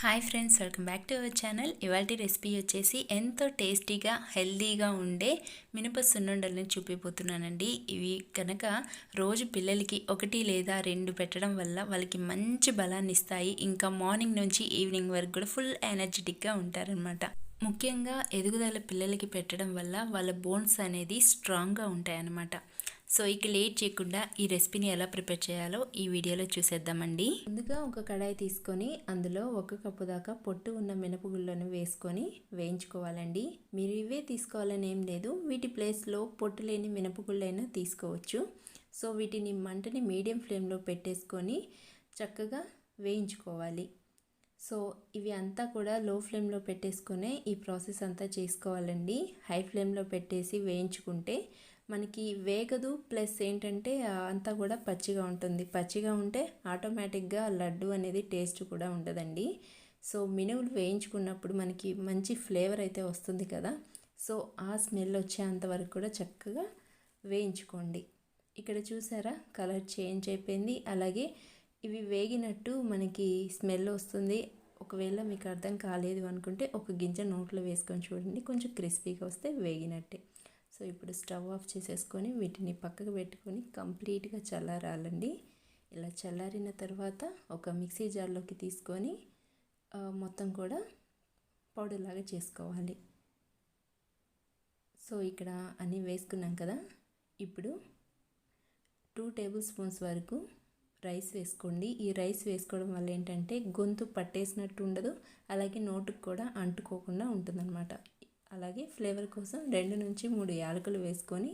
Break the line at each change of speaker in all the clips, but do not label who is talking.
Hi friends welcome back to our channel. ఇవాళ recipe వచ్చేసి ఎంతో టేస్టీగా హెల్దీగా ఉండే మినప సున్నుండల్ని చూపిపోతున్నానండి. ఇవి కనుక రోజు పిల్లలకి ఒకటి లేదా రెండు పెట్టడం వల్ల వాళ్ళకి మంచి బలాన్ని ఇస్తాయి. ఇంకా మార్నింగ్ నుంచి ఈవినింగ్ వరకు కూడా ఫుల్ ఎనర్జెటిక్గా ఉంటారనమాట ముఖ్యంగా ఎదుగుదల పిల్లలకి పెట్టడం వల్ల వాళ్ళ బోన్స్ అనేది స్ట్రాంగ్గా ఉంటాయన్నమాట. సో ఇక లేట్ చేయకుండా ఈ రెసిపీని ఎలా ప్రిపేర్ చేయాలో ఈ వీడియోలో చూసేద్దామండి. ముందుగా ఒక కడాయి తీసుకొని అందులో ఒక కప్పు దాకా పొట్టు ఉన్న మినపగుళ్ళను వేసుకొని వేయించుకోవాలండి. మీరు ఇవే తీసుకోవాలని ఏం లేదు. వీటి ప్లేస్లో పొట్టు లేని మినపగుళ్ళైనా తీసుకోవచ్చు. సో వీటిని మంటని మీడియం ఫ్లేమ్లో పెట్టేసుకొని చక్కగా వేయించుకోవాలి. సో ఇవి అంతా కూడా లో ఫ్లేమ్లో పెట్టేసుకునే ఈ ప్రాసెస్ అంతా చేసుకోవాలండి. హై ఫ్లేమ్లో పెట్టేసి వేయించుకుంటే మనకి వేగదు ప్లస్ ఏంటంటే అంతా కూడా పచ్చిగా ఉంటుంది. పచ్చిగా ఉంటే ఆటోమేటిక్గా లడ్డు అనేది టేస్ట్ కూడా ఉండదండి. సో మినువులు వేయించుకున్నప్పుడు మనకి మంచి ఫ్లేవర్ అయితే వస్తుంది కదా. సో ఆ స్మెల్ వచ్చేంత వరకు కూడా చక్కగా వేయించుకోండి. ఇక్కడ చూసారా? కలర్ చేంజ్ అయిపోయింది. అలాగే ఇవి వేగినట్టు మనకి స్మెల్ వస్తుంది. ఒకవేళ మీకు అర్థం కాలేదు అనుకుంటే ఒక గింజ నోట్లో వేసుకొని చూడండి. కొంచెం క్రిస్పీగా వస్తే వేగినట్టే. సో ఇప్పుడు స్టవ్ ఆఫ్ చేసేసుకొని వీటిని పక్కకు పెట్టుకొని కంప్లీట్గా చల్లారాలండి. ఇలా చల్లారిన తర్వాత ఒక మిక్సీ జార్లోకి తీసుకొని మొత్తం కూడా పౌడర్ లాగా చేసుకోవాలి. సో ఇక్కడ అన్నీ వేసుకున్నాం కదా ఇప్పుడు టూ టేబుల్ స్పూన్స్ వరకు రైస్ వేసుకోండి. ఈ రైస్ వేసుకోవడం వల్ల ఏంటంటే గొంతు పట్టేసినట్టు ఉండదు అలాగే నోటుకు కూడా అంటుకోకుండా ఉంటుందన్నమాట. అలాగే ఫ్లేవర్ కోసం రెండు నుంచి మూడు యాలకులు వేసుకొని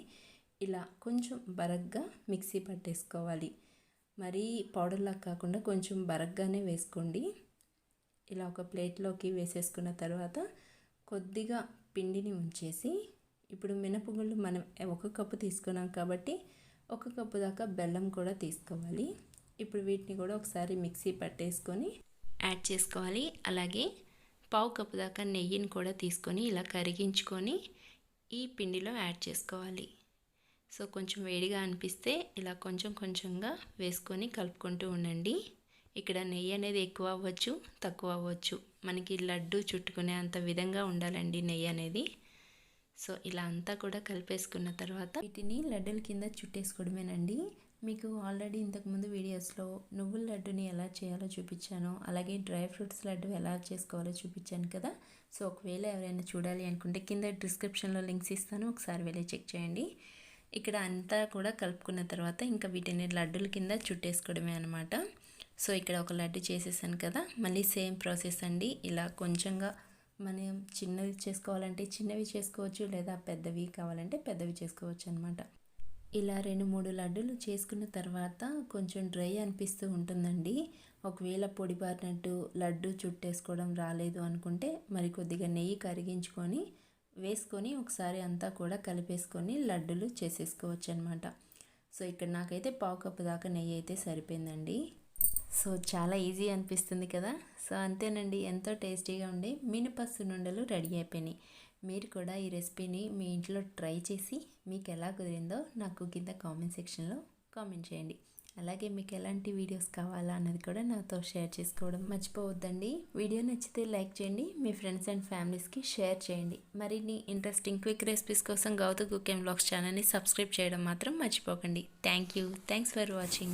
ఇలా కొంచెం బరగ్గా మిక్సీ పట్టేసుకోవాలి. మరీ పౌడర్లా కాకుండా కొంచెం బరగ్గానే వేసుకోండి. ఇలా ఒక ప్లేట్లోకి వేసేసుకున్న తర్వాత కొద్దిగా పిండిని ఉంచేసి ఇప్పుడు మినపగుళ్ళు మనం ఒక కప్పు తీసుకున్నాం కాబట్టి ఒక కప్పు దాకా బెల్లం కూడా తీసుకోవాలి. ఇప్పుడు వీటిని కూడా ఒకసారి మిక్సీ పట్టేసుకొని యాడ్ చేసుకోవాలి. అలాగే పావు కప్పు దాకా నెయ్యిని కూడా తీసుకొని ఇలా కరిగించుకొని ఈ పిండిలో యాడ్ చేసుకోవాలి. సో కొంచెం వేడిగా అనిపిస్తే ఇలా కొంచెం కొంచెంగా వేసుకొని కలుపుకుంటూ ఉండండి. ఇక్కడ నెయ్యి అనేది ఎక్కువ అవ్వచ్చు తక్కువ అవ్వచ్చు. మనకి లడ్డు చుట్టుకునే అంత విధంగా ఉండాలండి నెయ్యి అనేది. సో ఇలా అంతా కూడా కలిపేసుకున్న తర్వాత వీటిని లడ్డూల కింద చుట్టేసుకోవడమేనండి. మీకు ఆల్రెడీ ఇంతకుముందు వీడియోస్లో నువ్వుల లడ్డుని ఎలా చేయాలో చూపించాను. అలాగే డ్రై ఫ్రూట్స్ లడ్డు ఎలా చేసుకోవాలో చూపించాను కదా. సో ఒకవేళ ఎవరైనా చూడాలి అనుకుంటే కింద డిస్క్రిప్షన్లో లింక్స్ ఇస్తాను. ఒకసారి వెళ్ళి చెక్ చేయండి. ఇక్కడ అంతా కూడా కలుపుకున్న తర్వాత ఇంకా వీటిని లడ్డుల కింద చుట్టేసుకోవడమే అనమాట సో ఇక్కడ ఒక లడ్డు చేసేసాను కదా. మళ్ళీ సేమ్ ప్రాసెస్ అండి. ఇలా కొంచెంగా మనం చిన్నవి చేసుకోవాలంటే చిన్నవి చేసుకోవచ్చు లేదా పెద్దవి కావాలంటే పెద్దవి చేసుకోవచ్చు అనమాట ఇలా రెండు మూడు లడ్డూలు చేసుకున్న తర్వాత కొంచెం డ్రై అనిపిస్తూ ఉంటుందండి. ఒకవేళ పొడి బారినట్టు లడ్డు చుట్టేసుకోవడం రాలేదు అనుకుంటే మరి కొద్దిగా నెయ్యి కరిగించుకొని వేసుకొని ఒకసారి అంతా కూడా కలిపేసుకొని లడ్డులు చేసేసుకోవచ్చు అనమాట సో ఇక్కడ నాకైతే పావు కప్పు దాకా నెయ్యి అయితే సరిపోయిందండి. సో చాలా ఈజీ అనిపిస్తుంది కదా. సో అంతేనండి. ఎంతో టేస్టీగా ఉండే మినపస్సు నుండలు రెడీ అయిపోయినాయి. మీరు కూడా ఈ రెసిపీని మీ ఇంట్లో ట్రై చేసి మీకు ఎలా కుదిరిందో నాకు కింద కామెంట్ సెక్షన్లో కామెంట్ చేయండి. అలాగే మీకు ఎలాంటి వీడియోస్ కావాలా అన్నది కూడా నాతో షేర్ చేసుకోవడం మర్చిపోవద్దండి. వీడియో నచ్చితే లైక్ చేయండి మీ ఫ్రెండ్స్ అండ్ ఫ్యామిలీస్కి షేర్ చేయండి. మరిన్ని ఇంట్రెస్టింగ్ క్విక్ రెసిపీస్ కోసం గౌతు కుకింగ్ బ్లాగ్స్ ఛానల్ని సబ్స్క్రైబ్ చేయడం మాత్రం మర్చిపోకండి. Thank you. Thanks for watching.